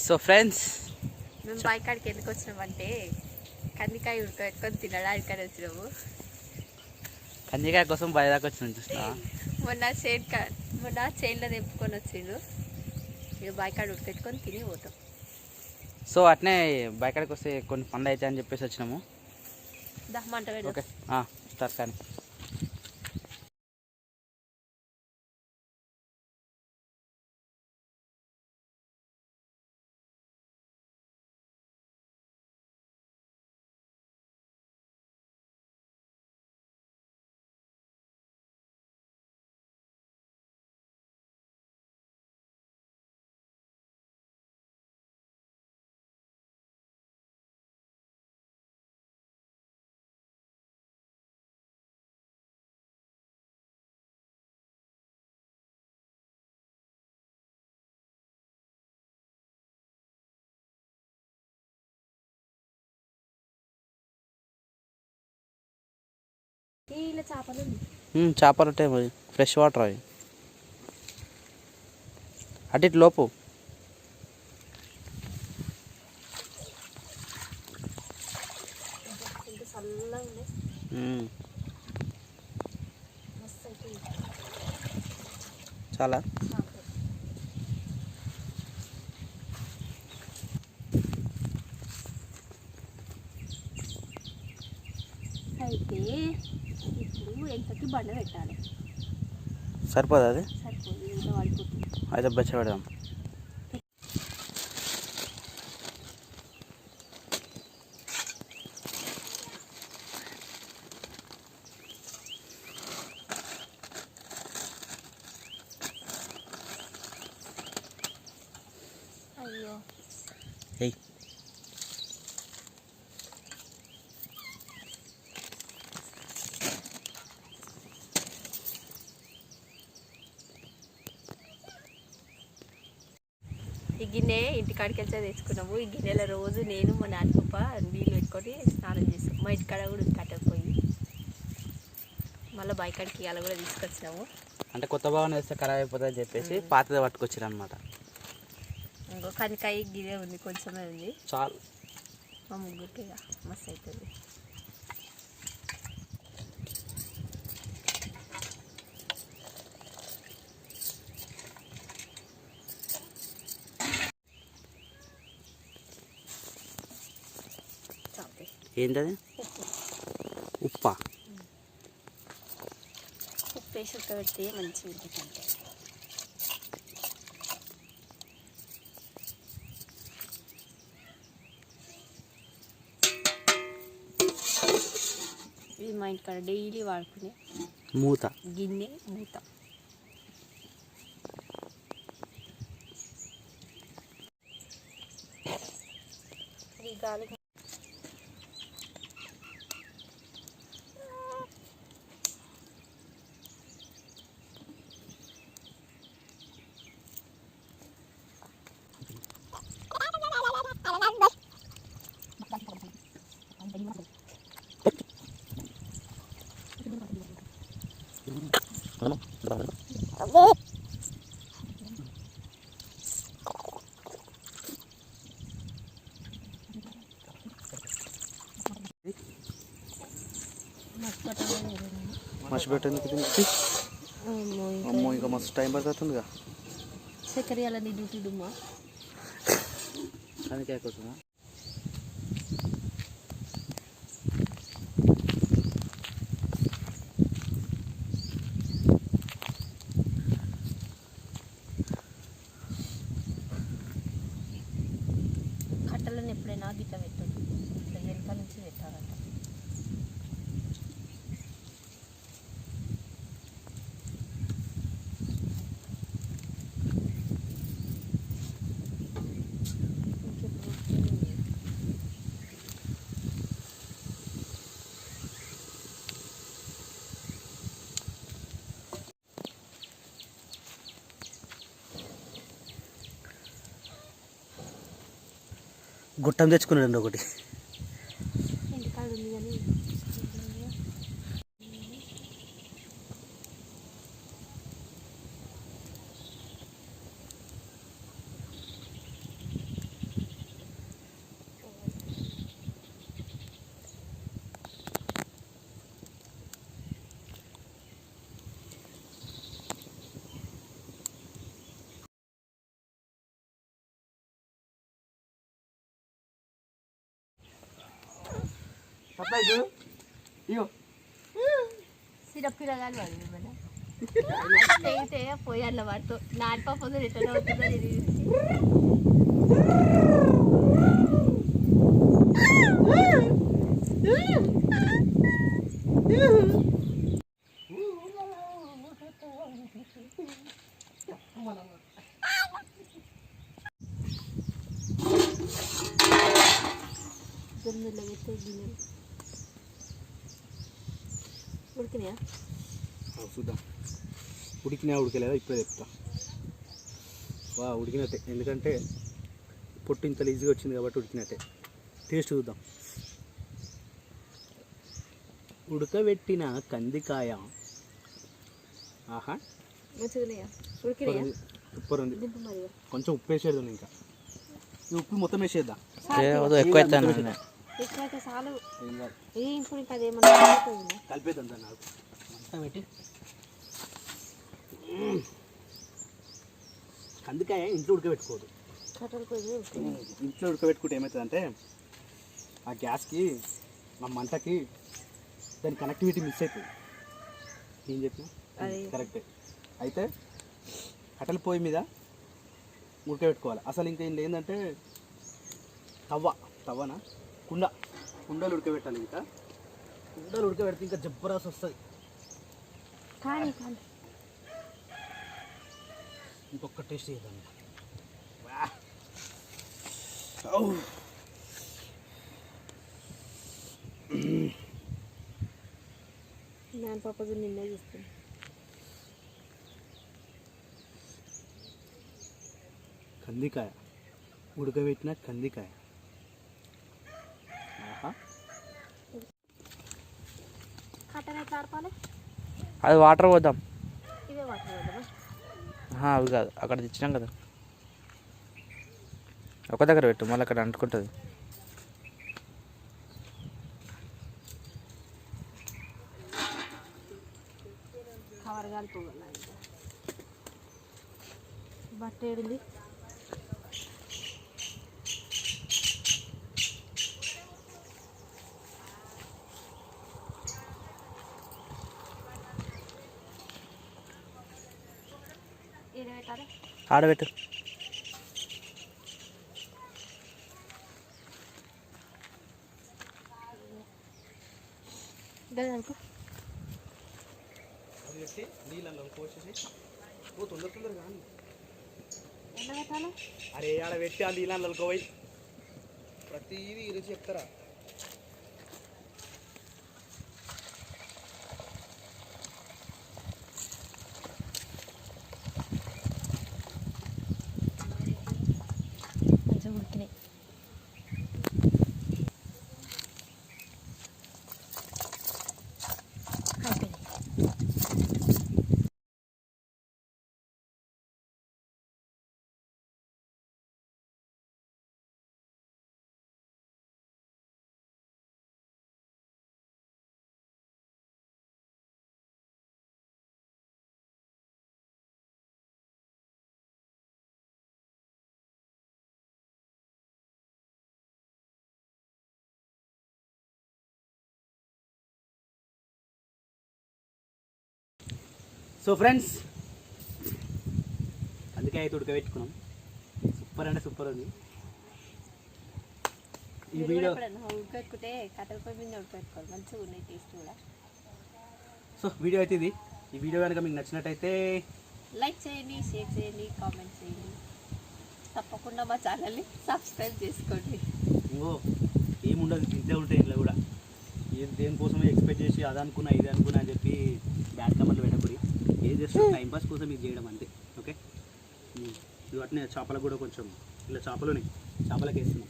So friends మేము బాయికాడికి ఎందుకు వచ్చినామంటే కందికాయ ఉడకబెట్టుకొని తినడానికి వచ్చినాము. కందికాయ కోసం బయదాకా వచ్చిన చూసిన మొన్న చేను మొన్న చేనులో తెంపుకొని వచ్చిండు. ఇక బాయికాడ ఉడకబెట్టుకొని తిని పోతాం. సో అట్నే బయకాడికి వస్తే కొన్ని పనులు అయితే అని చెప్పేసి వచ్చినాము. దహమంట ఓకే. స్టార్ట్ కానీ. చేపలు ఉంటాయి మరి ఫ్రెష్ వాటర్ అవి. అటు ఇటు లోపు. చాలా? అయితే ఇప్పుడు ఎంతకి బండ పెట్టాలి? సరిపోదు అది? సరిపోదు ఎంత పడిపోతుంది అయితే బచ్చ పెడదాం. ఈ గిన్నె ఇంటికాడికి వెళ్తే తెచ్చుకున్నాము. ఈ గిన్నెలో రోజు నేను మా నాన్నపప్ప నీళ్ళు పెట్టుకొని స్నానం చేస్తాం. మా ఇంటికాడ కూడా కట్టకపోయి మళ్ళీ బైకాడికి అలా కూడా తీసుకొచ్చినాము. అంటే కొత్త భవనం వేస్తే ఖరాబ్ అయిపోతుంది అని చెప్పేసి పాతది పట్టుకొచ్చారు అనమాట ఇంకో కనికాయ గిన్నె ఉంది కొంచెమే ఉంది. చాలు. మా ముగ్గురికి మస్తు అవుతుంది చాలు ఏంటది? ఉప్పు. ఉప్పా వేసి ఉడకబెడితే మంచిగా ఇది మా ఇంటికాడ డైలీ వాడుకునే మూత. గిన్నె మూత. మసి పెట్టేందుకు దీనికి అమ్మో ఇంకా మస్తు టైం పడుతుందిగా చక్కెర అలా నీ డ్యూటీ డుమ్మా కందికాయ కోసమా ఎప్పుడైనా పెట్టదు ఇట్లా నుంచి పెట్టాలంట గుట్టం తెచ్చుకున్నాడు ఒకటి ఇంటికాడ ఉంది కానీ సర్ప్రైజ్ ఇగో సిరప్పిరగాలి వాడు ఏమన్నా అయితే పోయి అన్న వాడితో నాటి పాప రిటర్న్ అవుతుందో ఇది జొన్నలు అయితే గిన్నెలు ఉడికినాయా? చూద్దాం. ఉడికినా ఉడకలేదా? ఇప్పుడే చెప్తా. వా ఉడికినట్టే. ఎందుకంటే పొట్టు ఇంత ఈజీగా వచ్చింది కాబట్టి ఉడికినట్టే. టేస్ట్ చూద్దాం. ఉడకబెట్టిన కందికాయ. ఆహా. సూపర్ ఉంది. కొంచెం ఉప్పు వేసేద్దాం ఇంకా. ఈ ఉప్పు మొత్తం వేసేద్దాం. ఎక్కువ ఎక్కువైతే చాలు. ఏం ఇప్పుడు ఇంకా అదేమన్నా? కలిపేద్దాం దాన్ని నాకు అంతా పెట్టి. కందికాయ ఇంట్లో ఉడకబెట్టుకోదు ఇంట్లో ఉడకబెట్టుకుంటే ఏమవుతుందంటే ఆ గ్యాస్కి ఆ మంటకి దాని కనెక్టివిటీ మిస్ అవుతుంది ఏం చెప్పిన? అది. కరెక్టే అయితే కట్టెల పొయ్యి మీద ఉడకబెట్టుకోవాలి. అసలు ఇంకా ఏంటంటే తవ్వ. తవ్వనా? కుండ. కుండలు ఉడకబెట్టాలి ఇంకా. కుండలు ఉడకబెడితే ఇంకా జబ్బరాస్ వస్తుంది. కానీ కానీ. ఇంకొక టేస్ట్ చేద్దాం. నాన్న పాపకు నిన్నే చూస్తుంది కందికాయ. ఉడకబెట్టిన కందికాయ. ఎట్లా అది వాటర్ పోద్దాం. ఇవే వాటర్ అవి కాదు. అక్కడ తెచ్చినాం కదా. ఒక దగ్గర పెట్టు మళ్ళీ అక్కడ అంటుకుంటుంది. కవర్ కాలిపోగల బట్ట ఏడింది? పెట్టాలి? అరే ఆడ పెట్టి ఆ నీళ్ళల్లో పోయి. ప్రతిదీ రుచి చెప్తారా కొంచెం ఉడికినాయి అయిపోయింది సో ఫ్రెండ్స్ అందుకే అయితే ఉడకబెట్టుకున్నాం సూపర్ అంటే సూపర్ ఉంది. ఈ వీడియో కూడా ఎప్పుడన్నా ఉడకబెట్టుకుంటే కట్టెల పొయ్యి మీద ఉడకబెట్టుకోవాలి మంచిగా ఉన్నాయి టేస్ట్ కూడా. సో వీడియో అయితే ఇది. ఈ వీడియో కనుక మీకు నచ్చినట్టయితే లైక్ చేయండి షేర్ చేయండి కామెంట్ చేయండి. తప్పకుండా మా ఛానల్ని సబ్స్క్రైబ్ చేసుకోండి. ఇంకో ఏముండదు ఇంతే ఉంటాయి ఇంట్లో కూడా. ఏ దేనికోసమో ఎక్స్పెక్ట్ చేసి అది అనుకున్నా ఇది అనుకున్నా అని చెప్పి బ్యాడ్ కమెంట్లు పెట్టకూడదు. ఏది చేస్తాం టైంపాస్ కోసం ఇది చేయడం అంతే ఓకే ఇవి అట్నే చేపలకు కూడా కొంచెం ఇలా చేపలుని చేపలకు వేస్తున్నాం